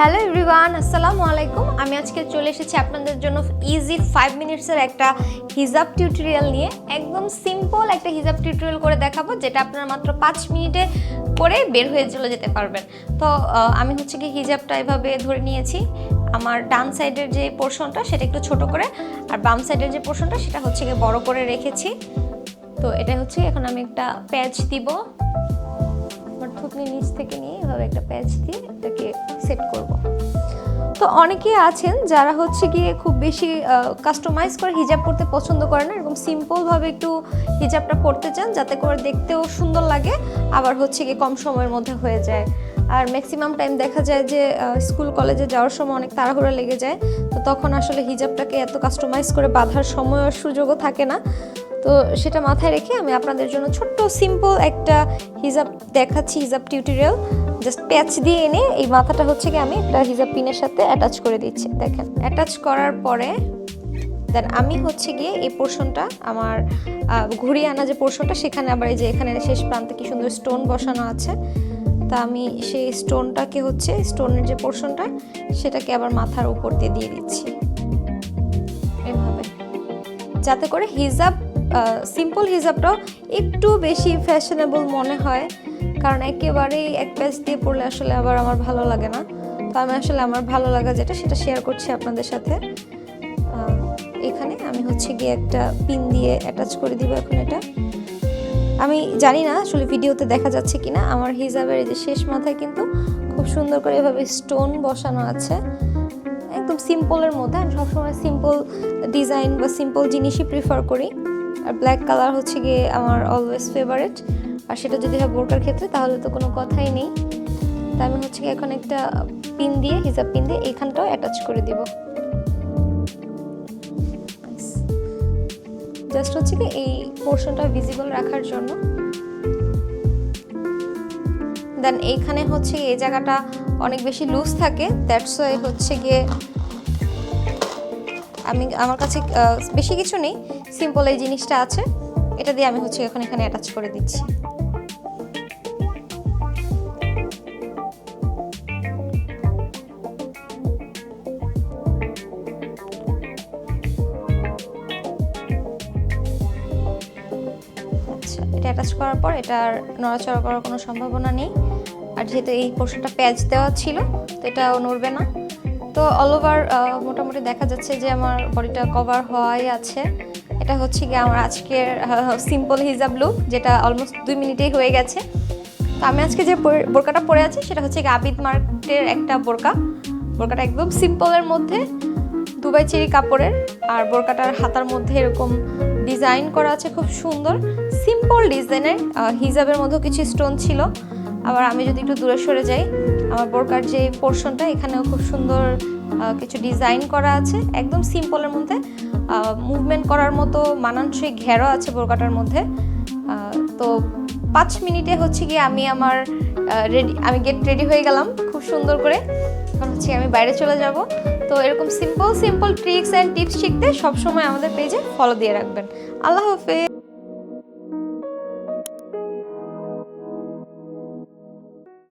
Hello everyone, আসসালামু আলাইকুম। আমি আজকে চলে এসেছি আপনাদের জন্য ইজি ফাইভ মিনিটসের একটা হিজাব টিউটোরিয়াল নিয়ে। একদম সিম্পল একটা হিজাব টিউটোরিয়াল করে দেখাবো, যেটা আপনারা মাত্র পাঁচ মিনিটে করে বের হয়ে চলে যেতে পারবেন। তো আমি হচ্ছে কি হিজাবটা এভাবে ধরে নিয়েছি। আমার ডান সাইডের যে পোর্শনটা সেটা একটু ছোট করে, আর বাম সাইডের যে পোর্শনটা সেটা হচ্ছে গিয়ে বড় করে রেখেছি। তো, এটা হচ্ছে এখন আমি একটা প্যাচ দিব। আমার থুতনি নিচ থেকে নিয়ে এভাবে একটা প্যাচ দিয়ে এটাকে সেট করব। তো অনেকেই আছেন যারা হচ্ছে গিয়ে খুব বেশি কাস্টমাইজ করে হিজাব পরতে পছন্দ করে না, এরকম সিম্পলভাবে একটু হিজাবটা পরতে চান যাতে করে দেখতেও সুন্দর লাগে, আবার হচ্ছে গিয়ে কম সময়ের মধ্যে হয়ে যায়। আর ম্যাক্সিমাম টাইম দেখা যায় যে স্কুল কলেজে যাওয়ার সময় অনেক তাড়াহুড়া লেগে যায়, তো তখন আসলে হিজাবটাকে এত কাস্টমাইজ করে বাঁধার সময় সুযোগও থাকে না। তো সেটা মাথায় রেখে আমি আপনাদের জন্য ছোট্ট সিম্পল একটা হিজাব দেখাচ্ছি, হিজাব টিউটোরিয়াল জাস্ট প্যাচ দিয়ে এনে এই মাথাটা হচ্ছে কি আমি একটা হিজাব পিনের সাথে অ্যাটাচ করে দিচ্ছি। দেখেন অ্যাটাচ করার পরে দেন আমি হচ্ছে গিয়ে এই পোর্শনটা, আমার ঘুরিয়ে আনা যে পোর্শনটা, সেখানে আবার এই যে এখানে শেষ প্রান্তে কি সুন্দর স্টোন বসানো আছে। তা আমি সেই স্টোনটাকে হচ্ছে স্টোনের যে পোর্শনটা, সেটাকে আবার মাথার উপর দিয়ে দিয়ে দিচ্ছি। এভাবে। যাতে করে হিজাব সিম্পল হিজাবটাও একটু বেশি ফ্যাশনেবল মনে হয়। কারণ একেবারেই এক প্যাচ দিয়ে পড়লে আসলে আবার আমার ভালো লাগে না। তো আমি আসলে আমার ভালো লাগা যেটা, সেটা শেয়ার করছি আপনাদের সাথে। এখানে আমি হচ্ছে গিয়ে একটা পিন দিয়ে অ্যাটাচ করে দিব এখন এটা। আমি জানি না আসলে ভিডিওতে দেখা যাচ্ছে কিনা, আমার হিজাবের এই যে শেষ মাথায় কিন্তু খুব সুন্দর করে এভাবে স্টোন বসানো আছে। একদম সিম্পলের মধ্যে, আমি সবসময় সিম্পল ডিজাইন বা সিম্পল জিনিসই প্রিফার করি। আর ব্ল্যাক কালার হচ্ছে গিয়ে আমার অলওয়েজ ফেভারেট আর সেটা যদি হয় বোরকার ক্ষেত্রে, তাহলে তো কোনো কথাই নেই। তাই আমি হচ্ছে গিয়ে এখন একটা পিন দিয়ে, হিজাব পিন দিয়ে এইখানটাও অ্যাটাচ করে দিব। জাস্ট হচ্ছে কি এই পোর্শনটা ভিজিবল রাখার জন্য। দেন এইখানে হচ্ছে এই জায়গাটা অনেক বেশি লুজ থাকে। দ্যাটস ওয়াই হচ্ছে গিয়ে আমি, আমার কাছে বেশি কিছু নেই। সিম্পল এই জিনিসটা আছে। এটা দিয়ে আমি হচ্ছে এখন এখানে অ্যাটাচ করে দিচ্ছি। আচ্ছা এটা অ্যাটাচ করার পর এটার নড়াচড়া করার কোনো সম্ভাবনা নেই। আর যেহেতু এই পোর্শনটা প্যাচ দেওয়া ছিল, তো এটাও নড়বে না। তো অল ওভার মোটামুটি দেখা যাচ্ছে যে আমার বডিটা কভার হওয়াই আছে। এটা হচ্ছে গিয়ে আমার আজকের সিম্পল হিজাব লুক যেটা অলমোস্ট দুই মিনিটেই হয়ে গেছে। তো আমি আজকে যে বোরকাটা পরে আছি, সেটা হচ্ছে আবিদ মার্কেটের একটা বোরকা। বোরকাটা একদম সিম্পলের মধ্যে, দুবাই চেরি কাপড়ের, আর বোরকাটার হাতার মধ্যে এরকম ডিজাইন করা আছে খুব সুন্দর। সিম্পল ডিজাইনের হিজাবের মধ্যেও কিছু স্টোন ছিল। আবার আমি যদি একটু দূরে সরে যাই, আমার বোরকার যে পোর্শনটা এখানেও খুব সুন্দর কিছু ডিজাইন করা আছে। একদম সিম্পলের মধ্যে মুভমেন্ট করার মতো মানানসই ঘেরও আছে বোরকাটার মধ্যে। তো পাঁচ মিনিটে হচ্ছে গিয়ে আমি আমার রেডি আমি গেট রেডি হয়ে গেলাম খুব সুন্দর করে। এখন হচ্ছে আমি বাইরে চলে যাব। তো এরকম simple simple tricks and tips শিখতে সবসময় আমাদের পেজে ফলো দিয়ে রাখবেন। আল্লাহ হাফেজ।